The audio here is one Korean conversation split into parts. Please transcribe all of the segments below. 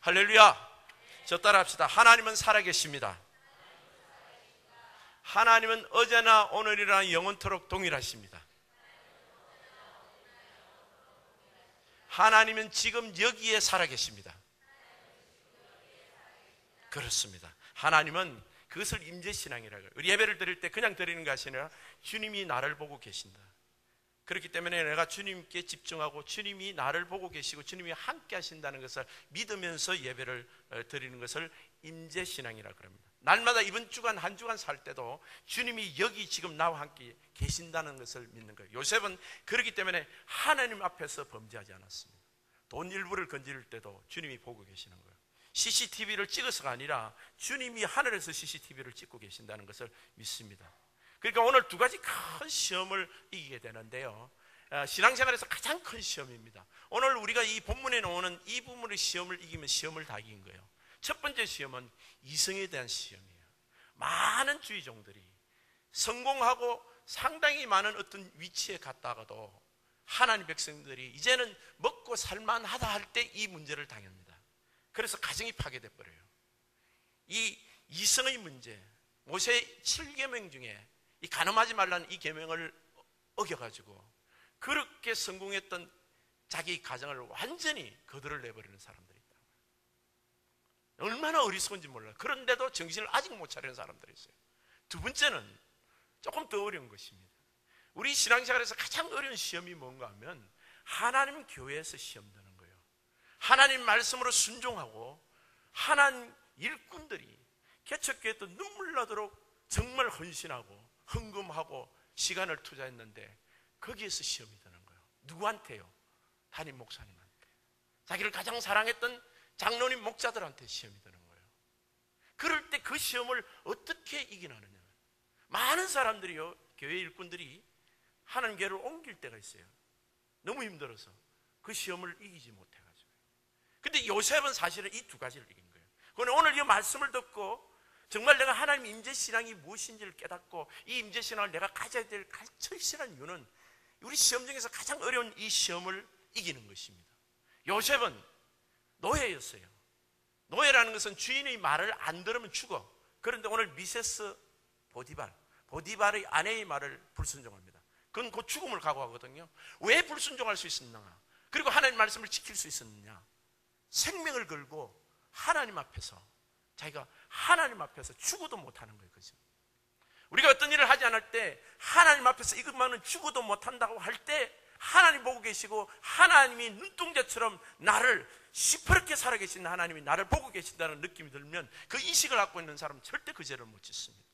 할렐루야. 저 따라 합시다. 하나님은 살아계십니다. 하나님은 어제나 오늘이나 영원토록 동일하십니다. 하나님은 지금 여기에 살아계십니다. 그렇습니다. 하나님은 그것을 임재신앙이라고 해요. 우리 예배를 드릴 때 그냥 드리는 것이 아니라 주님이 나를 보고 계신다. 그렇기 때문에 내가 주님께 집중하고 주님이 나를 보고 계시고 주님이 함께 하신다는 것을 믿으면서 예배를 어, 드리는 것을 임재신앙이라 그럽니다. 날마다 이번 주간 한 주간 살 때도 주님이 여기 지금 나와 함께 계신다는 것을 믿는 거예요. 요셉은 그렇기 때문에 하나님 앞에서 범죄하지 않았습니다. 돈 일부를 건질 때도 주님이 보고 계시는 거예요. CCTV를 찍어서가 아니라 주님이 하늘에서 CCTV를 찍고 계신다는 것을 믿습니다. 그러니까 오늘 두 가지 큰 시험을 이기게 되는데요. 아, 신앙생활에서 가장 큰 시험입니다. 오늘 우리가 이 본문에 나오는 이 부분의 시험을 이기면 시험을 다 이긴 거예요. 첫 번째 시험은 이성에 대한 시험이에요. 많은 주의종들이 성공하고 상당히 많은 어떤 위치에 갔다가도 하나님 백성들이 이제는 먹고 살만하다 할 때 이 문제를 당합니다. 그래서 가정이 파괴돼 버려요. 이 이성의 문제, 모세 7계명 중에 이 가늠하지 말라는 이 계명을 어겨가지고 그렇게 성공했던 자기 가정을 완전히 거들을 내버리는 사람들이 있다. 얼마나 어리석은지 몰라요. 그런데도 정신을 아직 못 차리는 사람들이 있어요. 두 번째는 조금 더 어려운 것입니다. 우리 신앙생활에서 가장 어려운 시험이 뭔가 하면 하나님 교회에서 시험 드는 거예요. 하나님 말씀으로 순종하고 하나님 일꾼들이 개척교회 또 눈물 나도록 정말 헌신하고 헌금하고 시간을 투자했는데 거기에서 시험이 드는 거예요. 누구한테요? 담임 목사님한테. 자기를 가장 사랑했던 장로님 목자들한테 시험이 드는 거예요. 그럴 때 그 시험을 어떻게 이기나느냐. 많은 사람들이요, 교회 일꾼들이 하나님 교회를 옮길 때가 있어요. 너무 힘들어서 그 시험을 이기지 못해가지고. 근데 요셉은 사실은 이 두 가지를 이긴 거예요. 그런데 오늘 이 말씀을 듣고 정말 내가 하나님 임재 신앙이 무엇인지를 깨닫고 이 임재 신앙을 내가 가져야 될 철실한 이유는 우리 시험 중에서 가장 어려운 이 시험을 이기는 것입니다. 요셉은 노예였어요. 노예라는 것은 주인의 말을 안 들으면 죽어. 그런데 오늘 미세스 보디발, 보디발의 아내의 말을 불순종합니다. 그건 곧 죽음을 각오하거든요. 왜 불순종할 수 있었느냐? 그리고 하나님 말씀을 지킬 수 있었느냐? 생명을 걸고 하나님 앞에서 자기가 하나님 앞에서 죽어도 못하는 거예요. 그죠? 우리가 어떤 일을 하지 않을 때 하나님 앞에서 이것만은 죽어도 못한다고 할 때 하나님 보고 계시고 하나님이 눈동자처럼 나를 시퍼렇게 살아계신 하나님이 나를 보고 계신다는 느낌이 들면 그 인식을 갖고 있는 사람은 절대 그 죄를 못 짓습니다.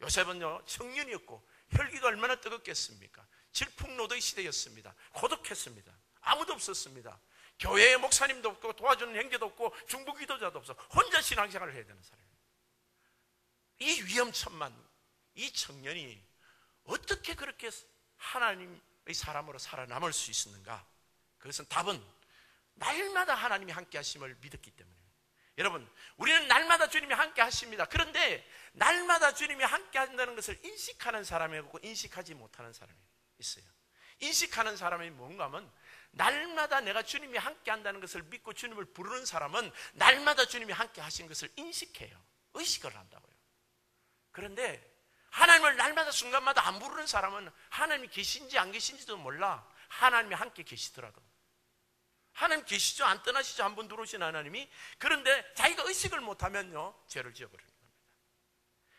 요셉은요 청년이었고 혈기가 얼마나 뜨겁겠습니까? 질풍노도의 시대였습니다. 고독했습니다. 아무도 없었습니다. 교회에 목사님도 없고 도와주는 행제도 없고 중부 기도자도 없어 혼자 신앙생활을 해야 되는 사람이에요. 이 위험천만 이 청년이 어떻게 그렇게 하나님의 사람으로 살아남을 수 있었는가? 그것은 답은 날마다 하나님이 함께 하심을 믿었기 때문에 여러분, 우리는 날마다 주님이 함께 하십니다. 그런데 날마다 주님이 함께 한다는 것을 인식하는 사람이 있고 인식하지 못하는 사람이 있어요. 인식하는 사람이 뭔가 하면 날마다 내가 주님이 함께 한다는 것을 믿고 주님을 부르는 사람은 날마다 주님이 함께 하신 것을 인식해요. 의식을 한다고요. 그런데 하나님을 날마다 순간마다 안 부르는 사람은 하나님이 계신지 안 계신지도 몰라. 하나님이 함께 계시더라도. 하나님 계시죠? 안 떠나시죠? 한 번 들어오신 하나님이. 그런데 자기가 의식을 못하면요, 죄를 겁니다.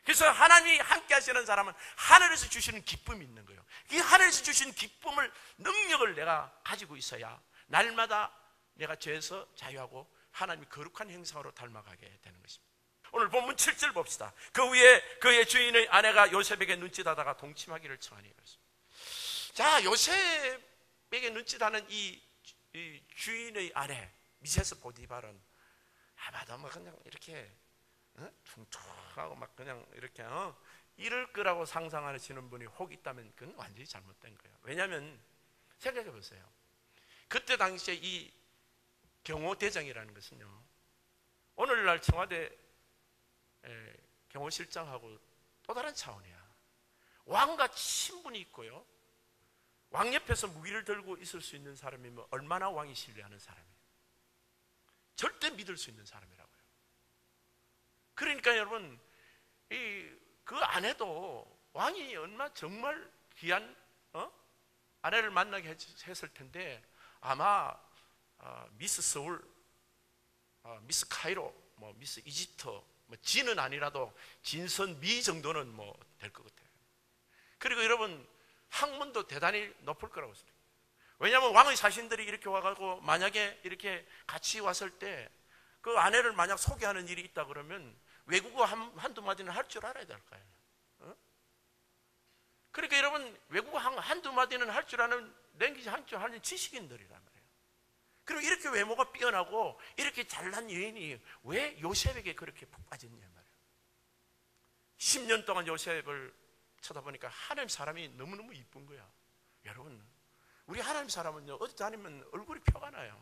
그래서 하나님이 함께 하시는 사람은 하늘에서 주시는 기쁨이 있는 거예요. 이 하늘에서 주신 기쁨을, 능력을 내가 가지고 있어야 날마다 내가 죄에서 자유하고 하나님이 거룩한 행상으로 닮아가게 되는 것입니다. 오늘 본문 7절 봅시다. 그 후에 그의 주인의 아내가 요셉에게 눈짓하다가 동침하기를 청하니. 자, 요셉에게 눈짓하는 이, 이 주인의 아내 미세스 보디발은 아마도 뭐 그냥 이렇게 어? 퉁퉁하고 막 그냥 이렇게 어? 이럴 거라고 상상하시는 분이 혹 있다면 그건 완전히 잘못된 거예요. 왜냐하면 생각해 보세요. 그때 당시에 이 경호대장이라는 것은요. 오늘날 청와대 경호실장하고 또 다른 차원이야. 왕과 친분이 있고요. 왕 옆에서 무기를 들고 있을 수 있는 사람이면 얼마나 왕이 신뢰하는 사람이에요. 절대 믿을 수 있는 사람이라고요. 그러니까 여러분, 이, 그 아내도 왕이 얼마 정말 귀한, 어? 아내를 만나게 했, 을 텐데, 아마, 어, 미스 서울, 어, 미스 카이로, 뭐, 미스 이집트, 뭐, 진은 아니라도 진선 미 정도는 뭐, 될 것 같아요. 그리고 여러분, 학문도 대단히 높을 거라고 생각해요. 왜냐하면 왕의 사신들이 이렇게 와가지고 만약에 이렇게 같이 왔을 때 그 아내를 만약 소개하는 일이 있다 그러면 외국어 한, 한두 마디는 할 줄 알아야 될 거예요. 어? 그러니까 여러분 외국어 한, 한두 마디는 할 줄 아는 랭귀지 한줄 하는 지식인들이란 말이에요. 그리고 이렇게 외모가 뛰어나고 이렇게 잘난 여인이 왜 요셉에게 그렇게 푹 빠졌냐 말이에요. 10년 동안 요셉을 쳐다보니까 하나님 사람이 너무너무 이쁜 거야. 여러분 우리 하나님 사람은요, 어디 다니면 얼굴이 표가 나요.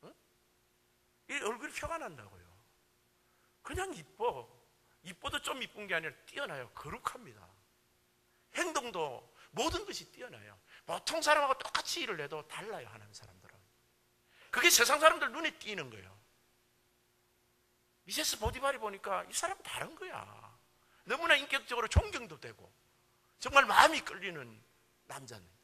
어? 이 얼굴이 표가 난다고요. 그냥 이뻐. 이뻐도 좀 이쁜 게 아니라 뛰어나요. 거룩합니다. 행동도 모든 것이 뛰어나요. 보통 사람하고 똑같이 일을 해도 달라요, 하나님 사람들은. 그게 세상 사람들 눈에 띄는 거예요. 미세스 보디발이 보니까 이 사람은 다른 거야. 너무나 인격적으로 존경도 되고, 정말 마음이 끌리는 남자입니다.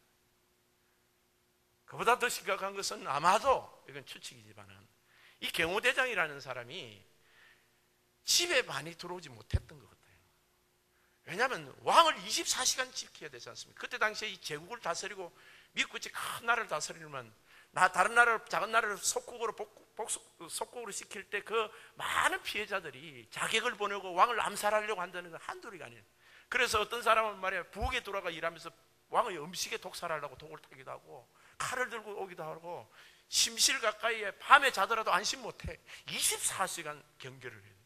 그보다 더 심각한 것은 아마도 이건 추측이지만은 이 경호대장이라는 사람이 집에 많이 들어오지 못했던 것 같아요. 왜냐하면 왕을 24시간 지켜야 되지 않습니까? 그때 당시에 이 제국을 다스리고 미국같이 큰 나라를 다스리면 나 다른 나라 작은 나라를 속국으로 복, 복, 속국으로 시킬 때 그 많은 피해자들이 자객을 보내고 왕을 암살하려고 한다는 건 한둘이 아니에요. 그래서 어떤 사람은 말이야 부엌에 돌아가 일하면서 왕의 음식에 독살하려고 독을 타기도 하고 칼을 들고 오기도 하고 심실 가까이에 밤에 자더라도 안심 못해 24시간 경계를 해요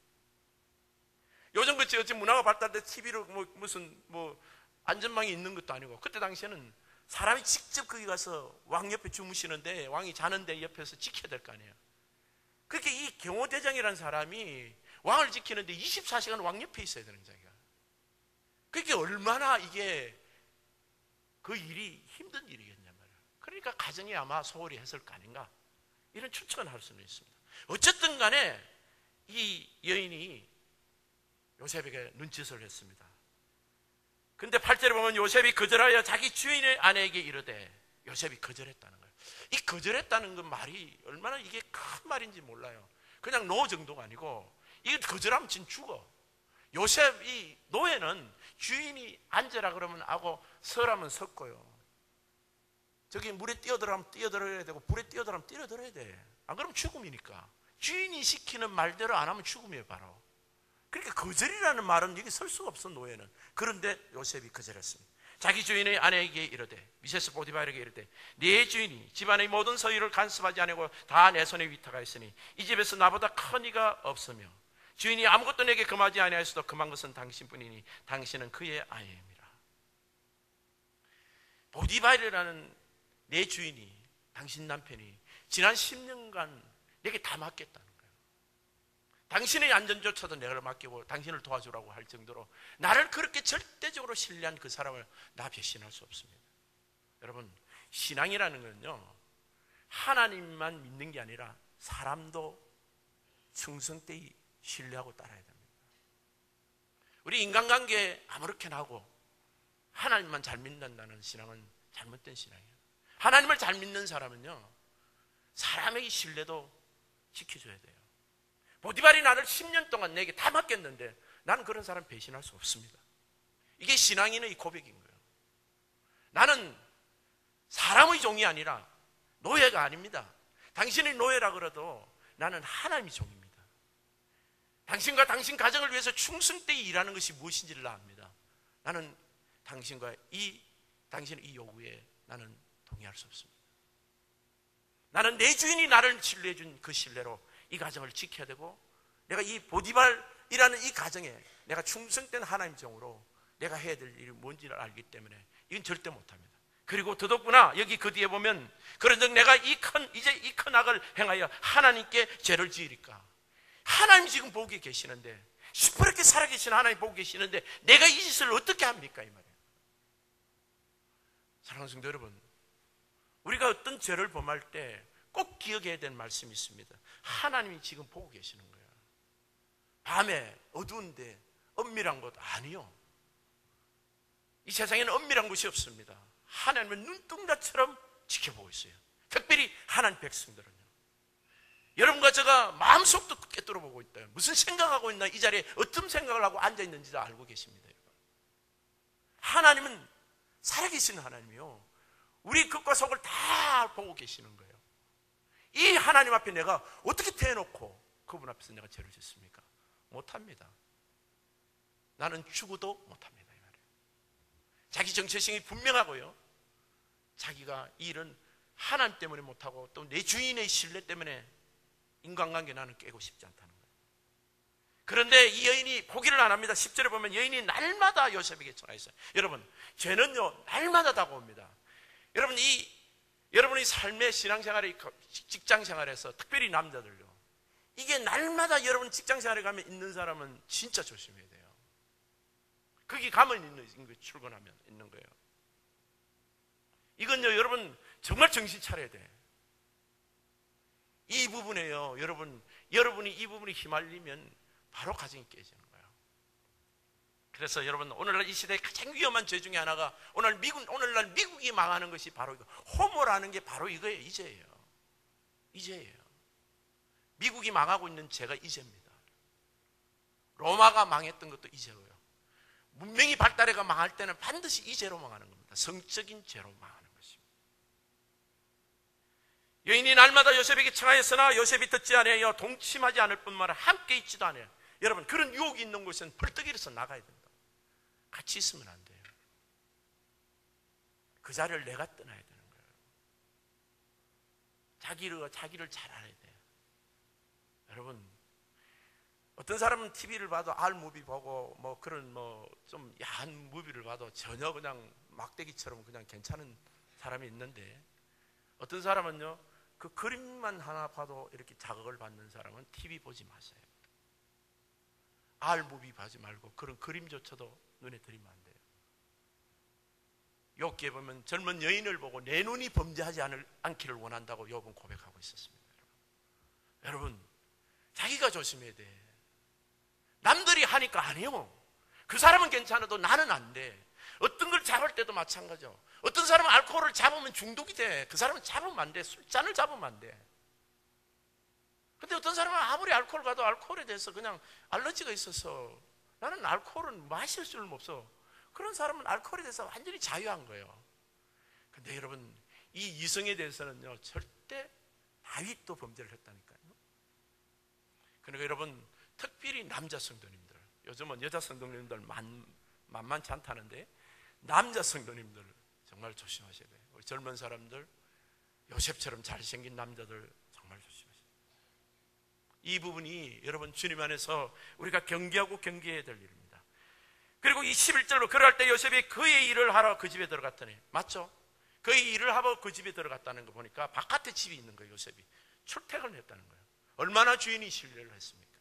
요즘 같이 어찌 문화가 발달돼 TV로 뭐 무슨 뭐 안전망이 있는 것도 아니고 그때 당시에는 사람이 직접 거기 가서 왕 옆에 주무시는데 왕이 자는데 옆에서 지켜야 될 거 아니에요 그렇게 이 경호대장이라는 사람이 왕을 지키는데 24시간 왕 옆에 있어야 되는 자기가 그게 얼마나 이게 그 일이 힘든 일이겠냐 말이야. 그러니까 가정이 아마 소홀히 했을 거 아닌가. 이런 추측은 할 수는 있습니다. 어쨌든 간에 이 여인이 요셉에게 눈짓을 했습니다. 근데 8절에 보면 요셉이 거절하여 자기 주인의 아내에게 이르되 요셉이 거절했다는 거예요. 이 거절했다는 건 말이 얼마나 이게 큰 말인지 몰라요. 그냥 노 정도가 아니고 이거 거절하면 진 죽어. 요셉 이 노예는 주인이 앉으라 그러면 하고 서라면 섰고요. 저기 물에 뛰어들어가면 뛰어들어야 되고 불에 뛰어들어가면 뛰어들어야 돼. 안 그러면 죽음이니까. 주인이 시키는 말대로 안 하면 죽음이에요, 바로. 그러니까 거절이라는 말은 여기 설 수가 없어, 노예는. 그런데 요셉이 거절했습니다. 자기 주인의 아내에게 이르되 미세스 보디바에게 이르되 네 주인이 집안의 모든 서유를 간섭하지 않고 다 내 손에 위탁하 있으니 이 집에서 나보다 큰 이가 없으며 주인이 아무것도 내게 금하지 아니하였어도 금한 것은 당신뿐이니 당신은 그의 아내입니다. 보디바이라는 내 주인이 당신 남편이 지난 10년간 내게 다 거예요. 당신의 안전조차도 내가 맡기고 당신을 도와주라고 할 정도로 나를 그렇게 절대적으로 신뢰한 그 사람을 나 배신할 수 없습니다. 여러분 신앙이라는 건요 하나님만 믿는 게 아니라 사람도 충성되이 신뢰하고 따라야 됩니다. 우리 인간관계 아무렇게나 하고 하나님만 잘 믿는다는 신앙은 잘못된 신앙이에요. 하나님을 잘 믿는 사람은요, 사람의 신뢰도 지켜줘야 돼요. 보디발이 나를 10년 동안 내게 다 맡겼는데 나는 그런 사람 배신할 수 없습니다. 이게 신앙인의 고백인 거예요. 나는 사람의 종이 아니라 노예가 아닙니다. 당신이 노예라 그래도 나는 하나님의 종입니다. 당신과 당신 가정을 위해서 충성되이 일하는 것이 무엇인지를 압니다. 나는 당신과 이 당신의 이 요구에 나는 동의할 수 없습니다. 나는 내 주인이 나를 신뢰해 준 그 신뢰로 이 가정을 지켜야 되고 내가 이 보디발이라는 이 가정에 내가 충성된 하나님 정으로 내가 해야 될 일이 뭔지를 알기 때문에 이건 절대 못합니다. 그리고 더더구나 여기 그 뒤에 보면 그런즉 내가 이 큰 이제 이 큰 악을 행하여 하나님께 죄를 지으리까 하나님 지금 보고 계시는데 시퍼렇게 살아계신 하나님 보고 계시는데 내가 이 짓을 어떻게 합니까? 이 말이에요. 사랑하는 성도 여러분 우리가 어떤 죄를 범할 때 꼭 기억해야 되는 말씀이 있습니다. 하나님이 지금 보고 계시는 거예요. 밤에 어두운데 엄밀한 것 아니요. 이 세상에는 엄밀한 곳이 없습니다. 하나님은 눈동자처럼 지켜보고 있어요. 특별히 하나님 백성들은요. 여러분과 제가 마음속도 꿰뚫어 보고 있다. 무슨 생각하고 있나 이 자리에 어떤 생각을 하고 앉아 있는지도 알고 계십니다. 하나님은 살아계신 하나님이요. 우리 끝과 속을 다 보고 계시는 거예요. 이 하나님 앞에 내가 어떻게 대놓고 그분 앞에서 내가 죄를 짓습니까? 못합니다. 나는 죽어도 못합니다. 자기 정체성이 분명하고요. 자기가 일은 하나님 때문에 못하고 또 내 주인의 신뢰 때문에 인간관계 나는 깨고 싶지 않다는 거예요. 그런데 이 여인이 포기를 안 합니다. 10절에 보면 여인이 날마다 요셉에게 전화했어요. 여러분, 죄는요, 날마다 다가옵니다. 여러분, 이, 여러분의 삶의 신앙생활의 직장생활에서 특별히 남자들요. 이게 날마다 여러분 직장생활에 가면 있는 사람은 진짜 조심해야 돼요. 거기 가면 있는 거 출근하면 있는 거예요. 이건요, 여러분 정말 정신 차려야 돼. 이 부분에요, 여러분, 여러분이 이 부분에 휘말리면 바로 가정이 거예요. 그래서 여러분 오늘날 이 시대의 가장 위험한 죄 중에 하나가 오늘 미국 오늘날 미국이 망하는 것이 바로 이거 호모라는 게 바로 이거예요. 이제예요. 이제예요. 미국이 망하고 있는 죄가 이제입니다. 로마가 망했던 것도 이제고요. 문명이 발달해가 망할 때는 반드시 이 죄로 망하는 겁니다. 성적인 죄로 망하는 것입니다. 여인이 날마다 요셉에게 청하였으나 요셉이 듣지 않아요. 동침하지 않을 뿐만 아니라 함께 있지도 않아요. 여러분 그런 유혹이 있는 곳은 벌떡 일어서 나가야 된다. 같이 있으면 안 돼요. 그 자리를 내가 떠나야 되는 거예요. 자기를 자기를 잘 알아야 돼요. 여러분 어떤 사람은 TV를 봐도 알 무비 보고 뭐 그런 뭐 좀 야한 무비를 봐도 전혀 그냥 막대기처럼 그냥 괜찮은 사람이 있는데 어떤 사람은요 그 그림만 하나 봐도 이렇게 자극을 받는 사람은 TV 보지 마세요. 알 무비 보지 말고 그런 그림조차도 눈에 들이면 안 돼요. 욥기에 보면 젊은 여인을 보고 내 눈이 범죄하지 않을, 않기를 원한다고 욥은 고백하고 있었습니다. 여러분, 자기가 조심해야 돼. 남들이 하니까 아니요. 그 사람은 괜찮아도 나는 안 돼. 어떤 걸 잡을 때도 마찬가지죠. 어떤 사람은 알코올을 잡으면 중독이 돼. 그 사람은 잡으면 안 돼. 술잔을 잡으면 안 돼. 근데 어떤 사람은 아무리 알코올 가도 알코올에 대해서 그냥 알러지가 있어서 나는 알코올은 마실 수는 없어. 그런 사람은 알코올에 대해서 완전히 자유한 거예요. 근데 여러분, 이 이성에 대해서는요, 절대 다윗도 범죄를 했다니까요. 그러니까 여러분, 특별히 남자 성도님들 요즘은 여자 성도님들 만, 만만치 않다는데 남자 성도님들 정말 조심하셔야 돼요 젊은 사람들 요셉처럼 잘생긴 남자들 정말 조심하셔야 돼요 이 부분이 여러분 주님 안에서 우리가 경계하고 경계해야 될 일입니다 그리고 이 11절로 그럴 때 요셉이 그의 일을 하러 그 집에 들어갔더니 맞죠? 그의 일을 하러 그 집에 들어갔다는 거 보니까 바깥에 집이 있는 거예요 요셉이 출퇴근을 했다는 거예요 얼마나 주인이 신뢰를 했습니까?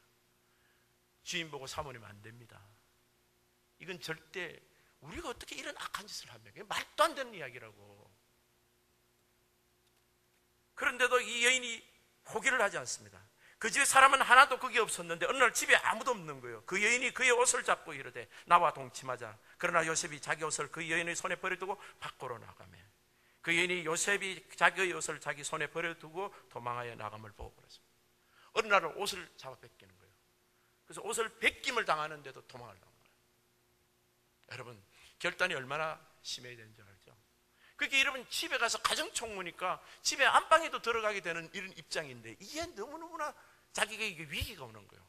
주인 보고 사모님 안 됩니다. 이건 절대 우리가 어떻게 이런 악한 짓을 하면 말도 안 되는 이야기라고. 그런데도 이 여인이 포기를 하지 않습니다. 그 집에 사람은 하나도 거기 없었는데 어느 날 집에 아무도 없는 거예요. 그 여인이 그의 옷을 잡고 이르되 나와 동침하자. 그러나 요셉이 자기 옷을 그 여인의 손에 버려두고 밖으로 나가며 그 여인이 요셉이 자기의 옷을 자기 손에 버려두고 도망하여 나감을 보고 그랬습니다. 어느 날은 옷을 잡아 뺏기는 거예요. 그래서 옷을 벗김을 당하는데도 도망을 나온 거예요. 여러분, 결단이 얼마나 심해야 되는지 알죠? 그게 여러분 집에 가서 가정총무니까 집에 안방에도 들어가게 되는 이런 입장인데 이게 너무너무나 자기가 이게 위기가 오는 거예요.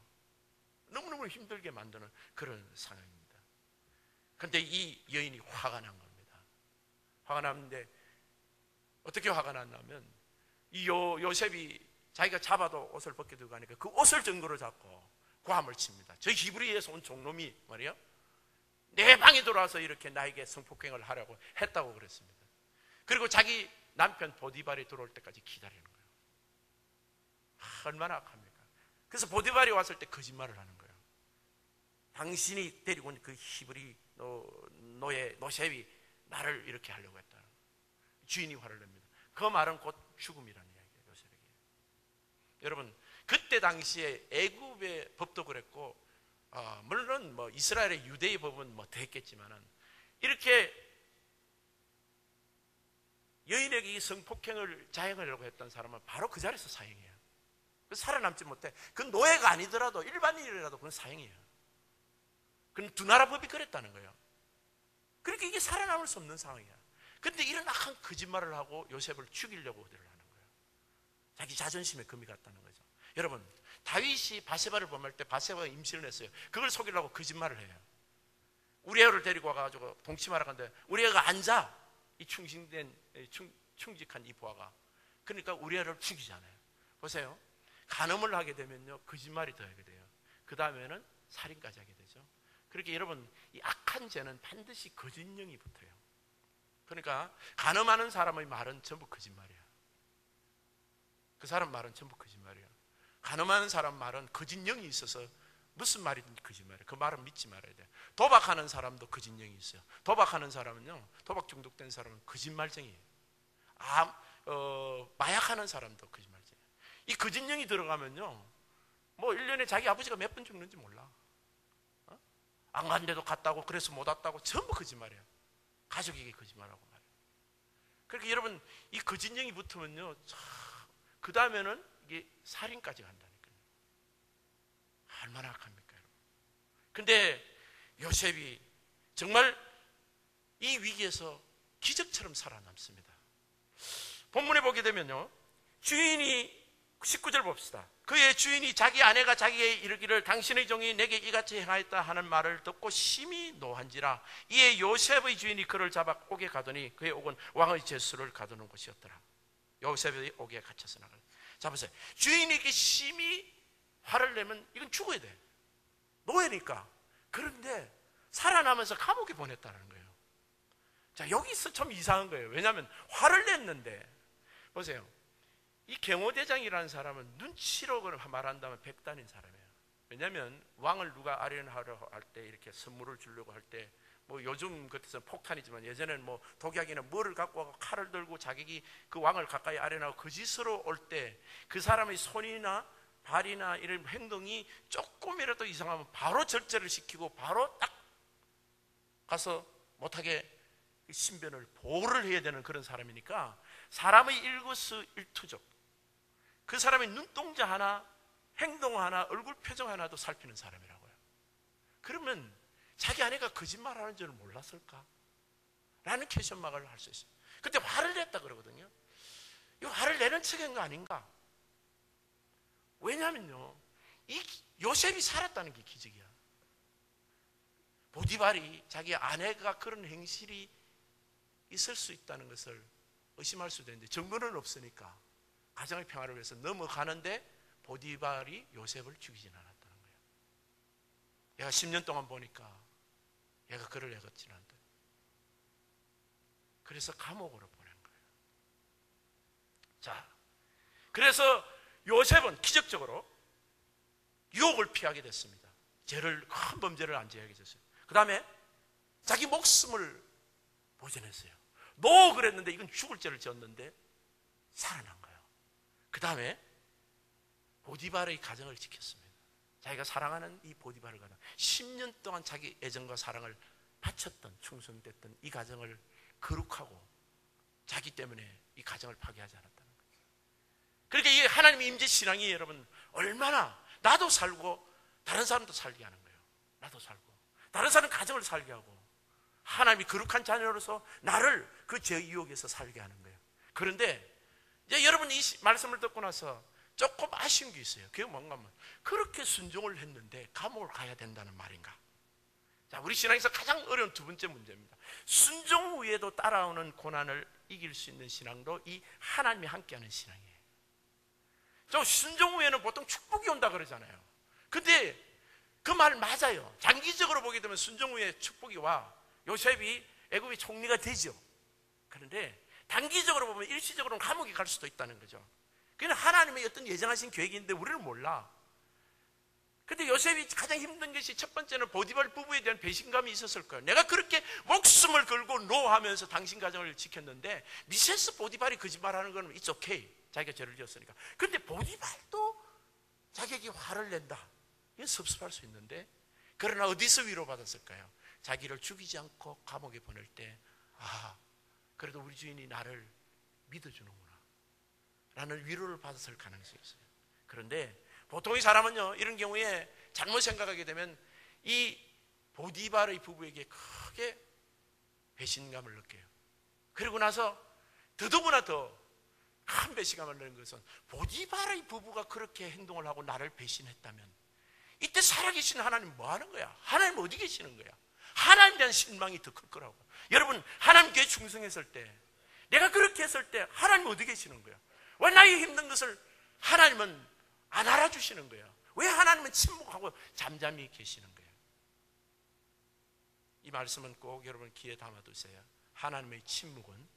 너무너무 힘들게 만드는 그런 상황입니다. 그런데 이 여인이 화가 난 겁니다. 화가 났는데 어떻게 화가 났냐면 이 요, 요셉이 자기가 잡아도 옷을 벗겨두고 가니까 그 옷을 증거로 잡고 고함을 칩니다. 저 히브리에서 온 종놈이 말이요. 내 방에 들어와서 이렇게 나에게 성폭행을 하려고 했다고 그랬습니다. 그리고 자기 남편 보디발이 들어올 때까지 기다리는 거예요. 아, 얼마나 악합니까? 그래서 보디발이 왔을 때 거짓말을 하는 거예요. 당신이 데리고 온 그 히브리 노, 노예, 노셰이 나를 이렇게 하려고 했다. 주인이 화를 냅니다. 그 말은 곧 죽음이라는 이야기예요, 요셉에게. 여러분 그때 당시에 애굽의 법도 그랬고 어, 물론 뭐 이스라엘의 유대의 법은 뭐 됐겠지만은 이렇게 여인에게 이 성폭행을 자행하려고 했던 사람은 바로 그 자리에서 사형이에요. 살아남지 못해. 그 노예가 아니더라도 일반인이라도 그건 사형이에요. 그건 두 나라 법이 그랬다는 거예요. 그러니까 이게 살아남을 수 없는 상황이야. 근데 이런 악한 거짓말을 하고 요셉을 죽이려고들 하는 거예요. 자기 자존심에 금이 갔다는 거죠. 여러분, 다윗이 바세바를 범할 때 바세바가 임신을 했어요. 그걸 속이려고 거짓말을 해요. 우리 애를 데리고 와가지고 동침하러 갔는데 우리 애가 앉아. 이 충신된, 충, 충직한 이 부하가. 그러니까 우리 애를 죽이잖아요. 보세요. 간음을 하게 되면요. 거짓말이 더하게 돼요. 그 다음에는 살인까지 하게 되죠. 그렇게 여러분, 이 악한 죄는 반드시 거짓령이 붙어요. 그러니까 간음하는 사람의 말은 전부 거짓말이야. 그 사람 말은 전부 거짓말이야. 간음하는 사람 말은 거짓령이 있어서 무슨 말이든 거짓말이야. 그 말은 믿지 말아야 돼. 도박하는 사람도 거짓령이 있어요. 도박하는 사람은요, 도박 중독된 사람은 거짓말쟁이에요. 아, 어, 마약하는 사람도 거짓말쟁 이 거짓령이 들어가면요, 뭐 1년에 자기 아버지가 몇 번 죽는지 몰라. 어? 안 간데도 갔다고, 그래서 못 왔다고, 전부 거짓말이에요. 가족에게 거짓말하고 말이에요. 그러니까 여러분, 이 거짓령이 붙으면요, 그 다음에는 이게 살인까지 간다니까요. 얼마나 악합니까, 여러분. 근데 요셉이 정말 이 위기에서 기적처럼 살아남습니다. 본문에 보게 되면요. 주인이 19절 봅시다. 그의 주인이 자기 아내가 자기에게 이르기를 당신의 종이 내게 이같이 행하였다 하는 말을 듣고 심히 노한지라 이에 요셉의 주인이 그를 잡아 옥에 가더니 그의 옥은 왕의 제수를 가두는 곳이었더라. 요셉의 옥에 갇혀서 나가. 자 보세요. 주인에게 심히 화를 내면 이건 죽어야 돼. 노예니까. 그런데 살아나면서 감옥에 보냈다는 거예요. 자, 여기서 참 이상한 거예요. 왜냐하면 화를 냈는데, 보세요. 이 경호대장이라는 사람은 눈치로 말한다면 백단인 사람이에요. 왜냐하면 왕을 누가 아련하려 할 때 이렇게 선물을 주려고 할 때 뭐 요즘 같아서 폭탄이지만 예전에는 뭐 독약이나 뭐를 갖고 와서 칼을 들고 자객이 그 왕을 가까이 아련하고 그 짓으로 올 때 그 사람의 손이나 발이나 이런 행동이 조금이라도 이상하면 바로 절제를 시키고 바로 딱 가서 못하게 신변을 보호를 해야 되는 그런 사람이니까 사람의 일거수 일투족 그 사람의 눈동자 하나 행동 하나 얼굴 표정 하나도 살피는 사람이라고요. 그러면 자기 아내가 거짓말하는 줄 몰랐을까? 라는 퀘션마크를 할수 있어요. 그때 화를 냈다 그러거든요. 이 화를 내는 척인 거 아닌가? 왜냐면요 이 요셉이 살았다는 게 기적이야. 보디발이 자기 아내가 그런 행실이 있을 수 있다는 것을 의심할 수도 있는데 증거는 없으니까 가정의 평화를 위해서 넘어가는데 보디발이 요셉을 죽이진 않았다는 거예요. 얘가 10년 동안 보니까 얘가 그를 애걷진 않다. 그래서 감옥으로 보낸 거예요. 자, 그래서 요셉은 기적적으로 유혹을 피하게 됐습니다. 죄를 큰 범죄를 안 지하게 됐어요. 그 다음에 자기 목숨을 보존했어요. 노 그랬는데 이건 죽을 죄를 지었는데 살아난 거예요. 그 다음에 보디발의 가정을 지켰습니다. 자기가 사랑하는 이 보디발을 가정 10년 동안 자기 애정과 사랑을 바쳤던 충성됐던 이 가정을 거룩하고 자기 때문에 이 가정을 파괴하지 않았다는 거예요. 그러니까 이 하나님의 임재 신앙이 여러분 얼마나 나도 살고 다른 사람도 살게 하는 거예요. 나도 살고 다른 사람 가정을 살게 하고 하나님이 거룩한 자녀로서 나를 그죄 유혹에서 살게 하는 거예요. 그런데 여러분 이 말씀을 듣고 나서 조금 아쉬운 게 있어요. 그게 뭔가 하면 그렇게 순종을 했는데 감옥을 가야 된다는 말인가? 자, 우리 신앙에서 가장 어려운 두 번째 문제입니다. 순종 후에도 따라오는 고난을 이길 수 있는 신앙도 이 하나님이 함께하는 신앙이에요. 저 순종 후에는 보통 축복이 온다 그러잖아요. 근데 그 말 맞아요. 장기적으로 보게 되면 순종 후에 축복이 와. 요셉이 애굽의 총리가 되죠. 그런데 단기적으로 보면 일시적으로는 감옥에 갈 수도 있다는 거죠. 그는 하나님의 어떤 예정하신 계획인데 우리를 몰라. 근데 요셉이 가장 힘든 것이 첫 번째는 보디발 부부에 대한 배신감이 있었을 거예요. 내가 그렇게 목숨을 걸고 노하면서 당신 가정을 지켰는데 미세스 보디발이 거짓말하는 건 it's okay. 자기가 죄를 지었으니까. 근데 보디발도 자격이 화를 낸다. 이건 섭섭할 수 있는데 그러나 어디서 위로받았을까요? 자기를 죽이지 않고 감옥에 보낼 때 아, 그래도 우리 주인이 나를 믿어주는구나. 라는 위로를 받았을 가능성이 있어요. 그런데 보통의 사람은요, 이런 경우에 잘못 생각하게 되면 이 보디바르의 부부에게 크게 배신감을 느껴요. 그리고 나서 더더구나 더 큰 배신감을 느는 것은 보디바르의 부부가 그렇게 행동을 하고 나를 배신했다면 이때 살아계신 하나님 뭐 하는 거야? 하나님 어디 계시는 거야? 하나님에 대한 실망이 더 클 거라고. 여러분, 하나님께 충성했을 때, 내가 그렇게 했을 때, 하나님 어디 계시는 거야? 왜 나의 힘든 것을 하나님은 안 알아주시는 거야? 왜 하나님은 침묵하고 잠잠히 계시는 거야? 이 말씀은 꼭 여러분 귀에 담아두세요. 하나님의 침묵은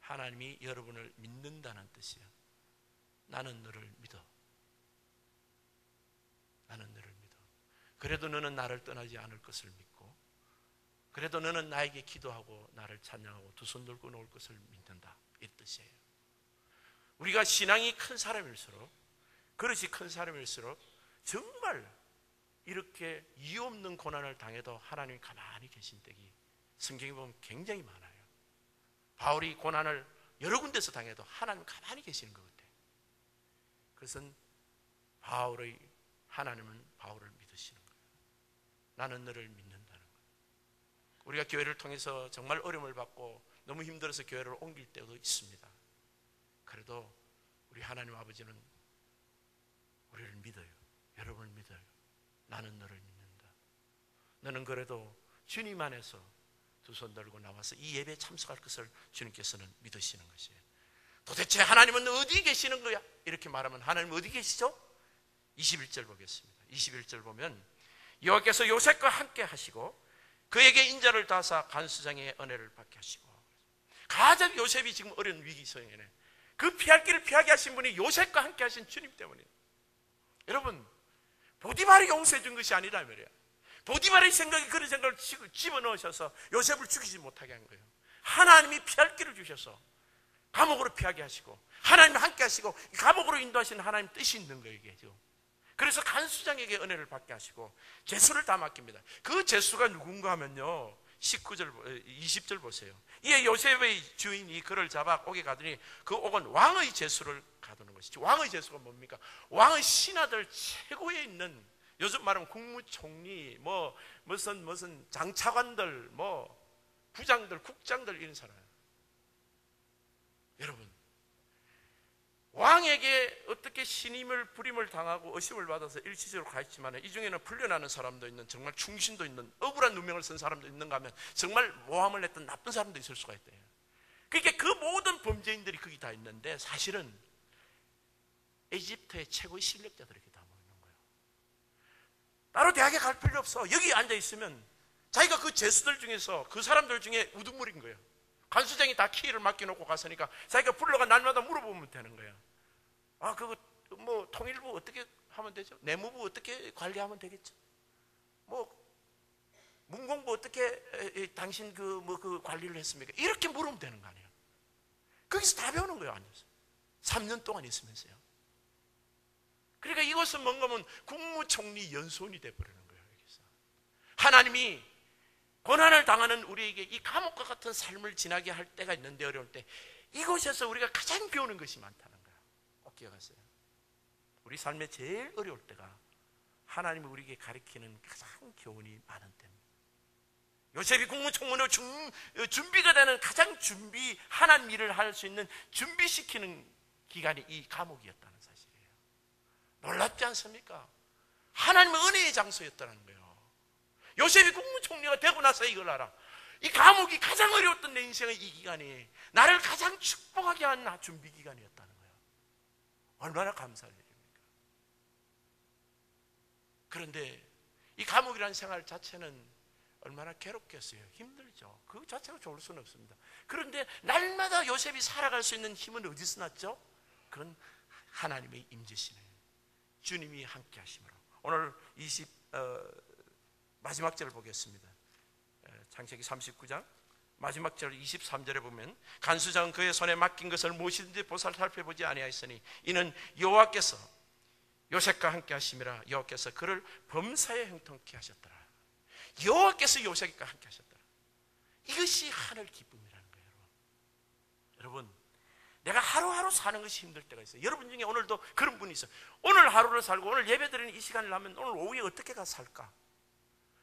하나님이 여러분을 믿는다는 뜻이야. 나는 너를 믿어. 나는 너를 믿어. 그래도 너는 나를 떠나지 않을 것을 믿고, 그래도 너는 나에게 기도하고 나를 찬양하고 두 손 들고 놓을 것을 믿는다. 이 뜻이에요. 우리가 신앙이 큰 사람일수록, 그릇이 큰 사람일수록 정말 이렇게 이유 없는 고난을 당해도 하나님이 가만히 계신 때기 성경에 보면 굉장히 많아요. 바울이 고난을 여러 군데서 당해도 하나님 가만히 계시는 것 같아요. 그것은 바울의 하나님은 바울을 믿으시는 거예요. 나는 너를 거예요. 우리가 교회를 통해서 정말 어려움을 받고 너무 힘들어서 교회를 옮길 때도 있습니다. 그래도 우리 하나님 아버지는 우리를 믿어요. 여러분을 믿어요. 나는 너를 믿는다. 너는 그래도 주님 안에서 두 손 들고 나와서 이 예배에 참석할 것을 주님께서는 믿으시는 것이에요. 도대체 하나님은 어디 계시는 거야? 이렇게 말하면 하나님 어디 계시죠? 21절 보겠습니다. 21절 보면 여호와께서 요셉과 함께 하시고 그에게 인자를 다사 간수장의 은혜를 받게 하시고 가장 요셉이 지금 어려운 위기 상황에 그 피할 길을 피하게 하신 분이 요셉과 함께 하신 주님 때문이에요. 여러분 보디발이 용서해 준 것이 아니라 말이야. 보디발의 생각이 그런 생각을 집어넣으셔서 요셉을 죽이지 못하게 한 거예요. 하나님이 피할 길을 주셔서 감옥으로 피하게 하시고 하나님 함께 하시고 감옥으로 인도하시는 하나님 뜻이 있는 거예요 이게 지금. 그래서 간수장에게 은혜를 받게 하시고 제수를 다 맡깁니다. 그 제수가 누군가 하면요. 19절 20절 보세요. 이에 요셉의 주인이 그를 잡아 옥에 가더니 그 옥은 왕의 제수를 가두는 것이죠. 왕의 제수가 뭡니까? 왕의 신하들 최고에 있는 요즘 말하면 국무총리 뭐 무슨 무슨 장차관들 뭐 부장들 국장들 이런 사람. 여러분 왕에게 어떻게 신임을 부림을 당하고 의심을 받아서 일시적으로 가있지만 이 중에는 풀려나는 사람도 있는 정말 충신도 있는 억울한 누명을 쓴 사람도 있는가 하면 정말 모함을 했던 나쁜 사람도 있을 수가 있대요. 그러니까 그 모든 범죄인들이 거기 다 있는데 사실은 에집트의 최고의 실력자들이 다 모이는 거예요. 따로 대학에 갈 필요 없어. 여기 앉아 있으면 자기가 그 제수들 중에서 그 사람들 중에 우두물인 거예요. 간수장이 다 키를 맡겨놓고 갔으니까 자기가 불러가 날마다 물어보면 되는 거야. 아, 그거 뭐 통일부 어떻게 하면 되죠? 내무부 어떻게 관리하면 되겠죠? 뭐 문공부 어떻게 당신 그 뭐그 뭐 그 관리를 했습니까? 이렇게 물으면 되는 거 아니에요. 거기서 다 배우는 거예요, 앉아서. 3년 동안 있으면서요. 그러니까 이것은 뭔가 하면 국무총리 연수원이 돼버리는 거예요, 여기서. 하나님이 고난을 당하는 우리에게 이 감옥과 같은 삶을 지나게 할 때가 있는데 어려울 때 이곳에서 우리가 가장 배우는 것이. 꼭 기억하세요. 우리 삶의 제일 어려울 때가 하나님이 우리에게 가르치는 가장 교훈이 많은 때입니다. 요셉이 국무총무로 준비가 되는 가장 준비 하나님 일을 할 수 있는 준비시키는 기간이 이 감옥이었다는 사실이에요. 놀랍지 않습니까? 하나님의 은혜의 장소였다는 거예요. 요셉이 국무총리가 되고 나서 이걸 알아. 이 감옥이 가장 어려웠던 내 인생의 이 기간이 나를 가장 축복하게 한 준비 기간이었다는. 얼마나 감사할 일입니까? 그런데 이 감옥이라는 생활 자체는 얼마나 괴롭겠어요. 힘들죠. 그 자체가 좋을 수는 없습니다. 그런데 날마다 요셉이 살아갈 수 있는 힘은 어디서 났죠? 그건 하나님의 임재시네요. 주님이 함께 하심으로. 오늘 20, 어, 마지막 절을 보겠습니다. 창세기 39장 마지막 절 23절에 보면 간수장은 그의 손에 맡긴 것을 무엇이든지 보살 살펴보지 아니하였으니 이는 여호와께서 요셉과 함께 하심이라 여호와께서 그를 범사에 형통케 하셨더라. 여호와께서 요셉과 함께 하셨더라. 이것이 하늘 기쁨이라는 거예요, 여러분. 여러분, 내가 하루하루 사는 것이 힘들 때가 있어요. 여러분 중에 오늘도 그런 분이 있어요. 오늘 하루를 살고 오늘 예배 드리는 이 시간을 하면 오늘 오후에 어떻게 가 살까?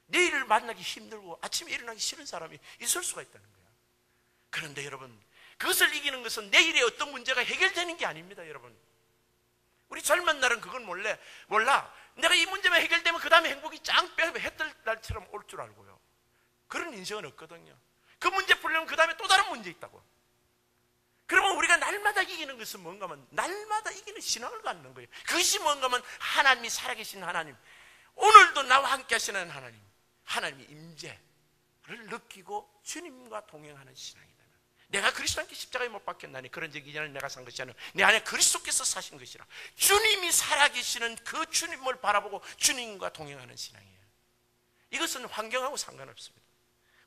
내일을 만나기 힘들고 아침에 일어나기 싫은 사람이 있을 수가 있다는 거예요. 그런데 여러분, 그것을 이기는 것은 내일의 어떤 문제가 해결되는 게 아닙니다, 여러분. 우리 젊은 날은 그건 몰래 몰라. 내가 이 문제만 해결되면 그 다음에 행복이 짱 빼고 해뜰 날처럼 올 줄 알고요. 그런 인생은 없거든요. 그 문제 풀려면 그 다음에 또 다른 문제 있다고. 그러면 우리가 날마다 이기는 것은 뭔가 하면 날마다 이기는 신앙을 갖는 거예요. 그것이 뭔가 하면 하나님이 살아계신 하나님. 오늘도 나와 함께 하시는 하나님. 하나님의 임재를 느끼고 주님과 동행하는 신앙이다. 내가 그리스도 함께 십자가에 못 박혔나니 그런 적이 이전에 내가 산 것이 아니라 내 안에 그리스도께서 사신 것이라. 주님이 살아계시는 그 주님을 바라보고 주님과 동행하는 신앙이에요. 이것은 환경하고 상관없습니다.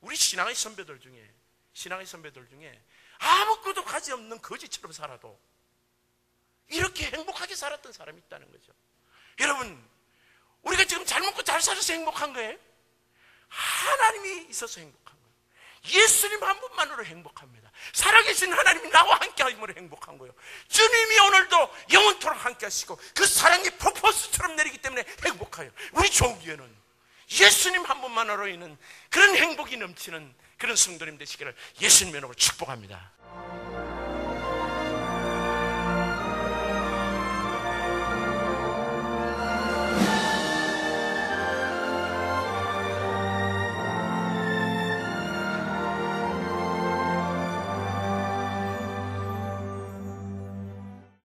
우리 신앙의 선배들 중에 신앙의 선배들 중에 아무것도 가지 없는 거지처럼 살아도 이렇게 행복하게 살았던 사람이 있다는 거죠. 여러분, 우리가 지금 잘 먹고 잘 살아서 행복한 거예요? 하나님이 있어서 행복한 거예요. 예수님 한 분만으로 행복합니다. 살아계신 하나님이 나와 함께 하심으로 행복한 거예요. 주님이 오늘도 영원토록 함께 하시고 그 사랑이 폭포수처럼 내리기 때문에 행복해요. 우리 조기에는 예수님 한 분만으로 있는 그런 행복이 넘치는 그런 성도님 되시기를 예수님 이름으로 축복합니다.